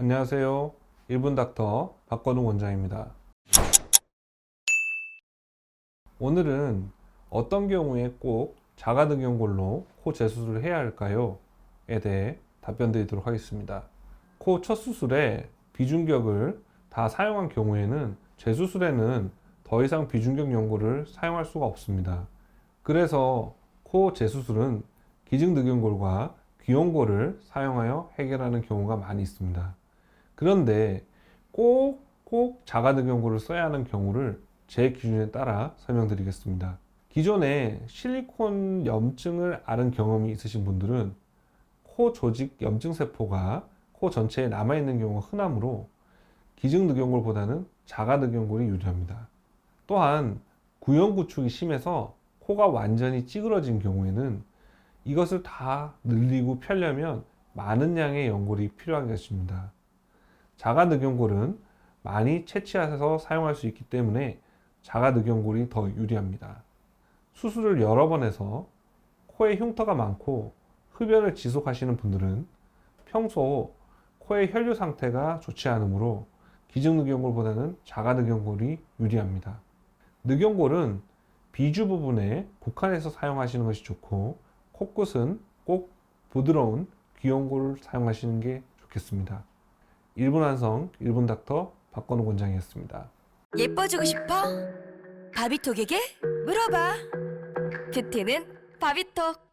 안녕하세요. 1분 닥터 박건우 원장입니다. 오늘은 어떤 경우에 꼭 자가등용골로 코 재수술을 해야 할까요? 에 대해 답변 드리도록 하겠습니다. 코 첫 수술에 비중격을 다 사용한 경우에는 재수술에는 더 이상 비중격 연골을 사용할 수가 없습니다. 그래서 코 재수술은 기증등용골과 귀연골을 사용하여 해결하는 경우가 많이 있습니다. 그런데 꼭, 꼭 자가등용골을 써야 하는 경우를 제 기준에 따라 설명드리겠습니다. 기존에 실리콘 염증을 앓은 경험이 있으신 분들은 코 조직 염증 세포가 코 전체에 남아 있는 경우가 흔하므로 기증 늑연골보다는 자가 늑연골이 유리합니다. 또한 구연구축이 심해서 코가 완전히 찌그러진 경우에는 이것을 다 늘리고 펴려면 많은 양의 연골이 필요하겠습니다. 자가늑연골은 많이 채취해서 사용할 수 있기 때문에 자가늑연골이 더 유리합니다. 수술을 여러 번 해서 코에 흉터가 많고 흡연을 지속하시는 분들은 평소 코의 혈류 상태가 좋지 않으므로 기증늑연골보다는 자가늑연골이 유리합니다. 늑연골은 비주 부분에 국한해서 사용하시는 것이 좋고 코끝은 꼭 부드러운 귀연골을 사용하시는 게 좋겠습니다. 1분 완성 1분 닥터 박건우 원장이었습니다. 예뻐지고 싶어? 바비톡에게 물어봐. 뷰티는 바비톡.